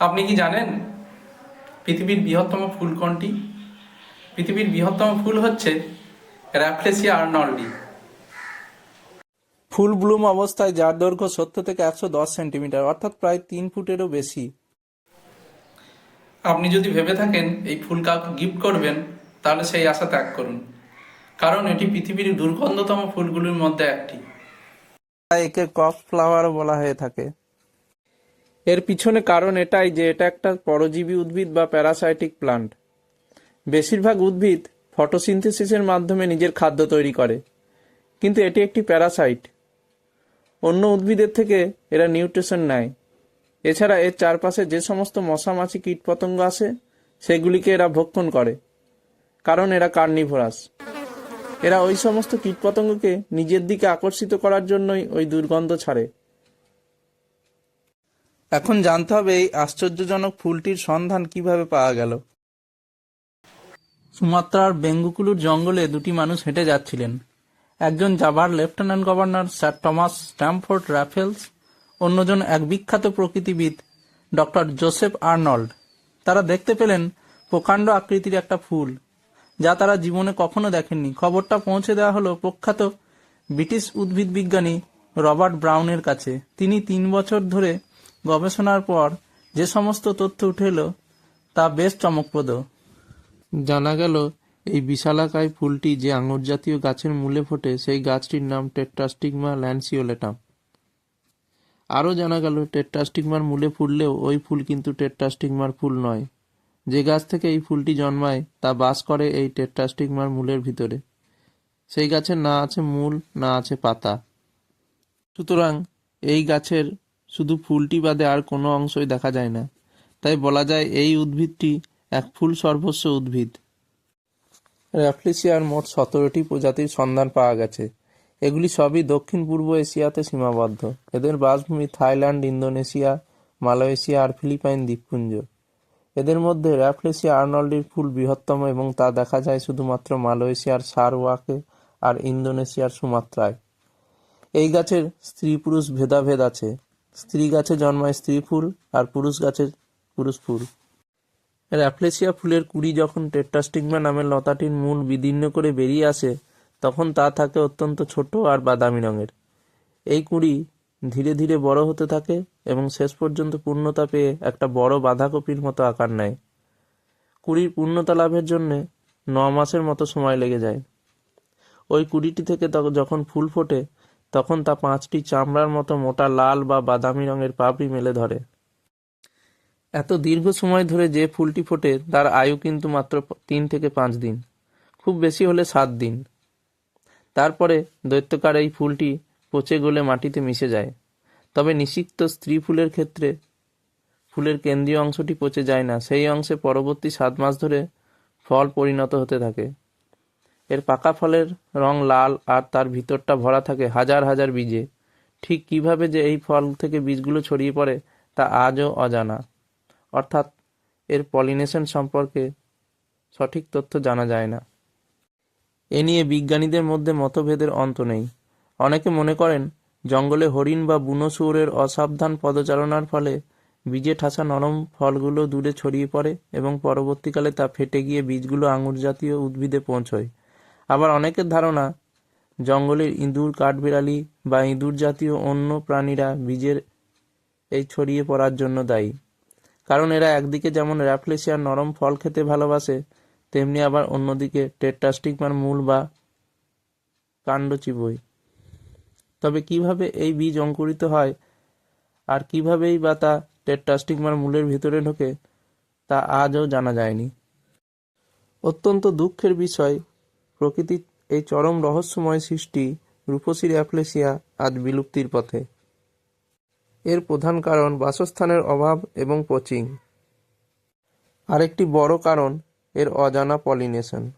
আপনি কি জানেন পৃথিবীর বৃহত্তম ফুল কোনটি? পৃথিবীর বৃহত্তম ফুল হচ্ছে র্যাফলেসিয়া আর্নল্ডি ফুল ব্লুম অবস্থায় যার দৈর্ঘ্য সত্তর থেকে একশো দশ সেন্টিমিটার অর্থাৎ প্রায় তিন ফুটেরও বেশি। আপনি যদি ভেবে থাকেন এই ফুল কাউকে গিফট করবেন তাহলে সেই আশা ত্যাগ করুন। কারণ এটি পৃথিবীর দুর্গন্ধতম ফুলগুলির মধ্যে একটি। একে কক ফ্লাওয়ার বলা হয়ে থাকে। এর পিছনে কারণ এটাই যে এটা একটা পরজীবী উদ্ভিদ বা প্যারাসাইটিক প্লান্ট। বেশিরভাগ উদ্ভিদ ফটোসিনথেসিসের মাধ্যমে নিজের খাদ্য তৈরি করে, কিন্তু এটি একটি প্যারাসাইট। অন্য উদ্ভিদের থেকে এরা নিউট্রিশন নেয়। এছাড়া এর চারপাশে যে সমস্ত মশামাছি কীটপতঙ্গ আসে, সেগুলিকে এরা ভক্ষণ করে, কারণ এরা কার্নিভোরাস। এরা ওই সমস্ত কীটপতঙ্গকে নিজের দিকে আকর্ষিত করার জন্যই ওই দুর্গন্ধ ছাড়ে। এখন জানতে হবে এই আশ্চর্যজনক ফুলটির সন্ধান কীভাবে পাওয়া গেল। সুমাত্রার বেঙ্গুকুলুর জঙ্গলে দুটি মানুষ হেঁটে যাচ্ছিলেন। একজন জাভার lieutenant governor, sir Thomas Stamford Raffles অন্যজন এক বিখ্যাত প্রকৃতিবিদ, ডক্টর জোসেফ আর্নল্ড। তারা দেখতে পেলেন প্রকাণ্ড আকৃতির একটা ফুল, যা তারা জীবনে কখনো দেখেননি। খবরটা পৌঁছে দেওয়া হলো প্রখ্যাত ব্রিটিশ উদ্ভিদ বিজ্ঞানী রবার্ট ব্রাউনের কাছে। তিনি তিন বছর ধরে গবেষণার পর যে সমস্ত তথ্য উঠে এলো তা বেশ চমকপ্রদ। জানা গেল, এই বিশালাকায় ফুলটি যে আঙুর জাতীয় গাছের মূলে ফোটে, সেই গাছটির নাম টেট্রাস্টিগমা ল্যান্সিওলেটাম আরও জানা গেল, টেট্রাস্টিগমার মূলে ফুললেও ওই ফুল কিন্তু টেট্রাস্টিগমার ফুল নয়। যে গাছ থেকে এই ফুলটি জন্মায়, তা বাস করে এই টেট্রাস্টিগমার মূলের ভিতরে। সেই গাছের না আছে মূল, না আছে পাতা। সুতরাং এই গাছের শুধু ফুলটি বাদে আর কোনো অংশই দেখা যায় না। তাই বলা যায় এই উদ্ভিদটি এক ফুল সর্বস্ব উদ্ভিদ। র্যাফলেসিয়ার মোট সতেরোটি প্রজাতির সন্ধান পাওয়া গেছে। এগুলি সবই দক্ষিণ পূর্ব এশিয়াতে সীমাবদ্ধ। এদের বাসভূমি থাইল্যান্ড, ইন্দোনেশিয়া, মালয়েশিয়া আর ফিলিপাইন দ্বীপপুঞ্জ। এদের মধ্যে র্যাফলেসিয়া আর্নল্ডির ফুল বৃহত্তম এবং তা দেখা যায় শুধুমাত্র মালয়েশিয়ার সারওয়াকে আর ইন্দোনেশিয়ার সুমাত্রায়। এই গাছের স্ত্রী পুরুষ ভেদাভেদ আছে। স্ত্রী গাছে জন্মায় স্ত্রী ফুল আর পুরুষ গাছে পুরুষ ফুল। র্যাফলেসিয়া ফুলের কুড়ি যখন টেট্রাস্টিগমা নামের লতাটির মূল বিদীর্ণ করে বেরিয়ে আসে, তখন তা থাকে অত্যন্ত ছোট আর বাদামি রঙের। এই কুঁড়ি ধীরে ধীরে বড় হতে থাকে এবং শেষ পর্যন্ত পূর্ণতা পেয়ে একটা বড় বাঁধাকপির মতো আকার নেয়। কুড়ির পূর্ণতা লাভের জন্যে ন মাসের মতো সময় লেগে যায়। ওই কুড়িটি থেকে যখন ফুল ফোটে তখন তা পাঁচটি চামড়ার মতো মোটা লাল বা বাদামি রঙের পাপড়ি মেলে ধরে। এত দীর্ঘ সময় ধরে যে ফুলটি ফোটে, তার আয়ু কিন্তু মাত্র তিন থেকে পাঁচ দিন, খুব বেশি হলে সাত দিন। তারপরে দৈত্যকার এই ফুলটি পচে গলে মাটিতে মিশে যায়। তবে নিষিক্ত স্ত্রী ফুলের ক্ষেত্রে ফুলের কেন্দ্রীয় অংশটি পচে যায় না, সেই অংশে পরবর্তী সাত মাস ধরে ফল পরিণত হতে থাকে। এর পাকা ফলের রং লাল আর তার ভিতরটা ভরা থাকে হাজার হাজার বীজে। ঠিক কীভাবে যে এই ফল থেকে বীজগুলো ছড়িয়ে পড়ে তা আজও অজানা। অর্থাৎ এর পলিনেশন সম্পর্কে সঠিক তথ্য জানা যায় না। এ নিয়ে বিজ্ঞানীদের মধ্যে মতভেদের অন্ত নেই। অনেকে মনে করেন, জঙ্গলে হরিণ বা বুনো শুয়োরের অসাবধান পদচারণার ফলে বীজে ঠাসা নরম ফলগুলো দূরে ছড়িয়ে পড়ে এবং পরবর্তীকালে তা ফেটে গিয়ে বীজগুলো আঙুর জাতীয় উদ্ভিদে পৌঁছয়। আবার অনেকের ধারণা, জঙ্গলের ইঁদুর, কাঠবিড়ালি বা ইঁদুর জাতীয় অন্য প্রাণীরা বীজের এই ছড়িয়ে পড়ার জন্য দায়ী। কারণ এরা একদিকে যেমন র্যাফলেসিয়ার নরম ফল খেতে ভালোবাসে, তেমনি আবার অন্যদিকে টেট্রাস্টিগমার মূল বা কাণ্ড চিবোয় তবে কীভাবে এই বীজ অঙ্কুরিত হয় আর কিভাবেই বা তা টেট্রাস্টিগমার মূলের ভিতরে ঢোকে, তা আজও জানা যায়নি। অত্যন্ত দুঃখের বিষয় প্রকৃতির এই চরম রহস্যময় সৃষ্টি রূপসী অ্যাফলেসিয়া আজ বিলুপ্তির পথে। এর প্রধান কারণ বাসস্থানের অভাব এবং পচিং। আরেকটি বড় কারণ এর অজানা পলিনেশন।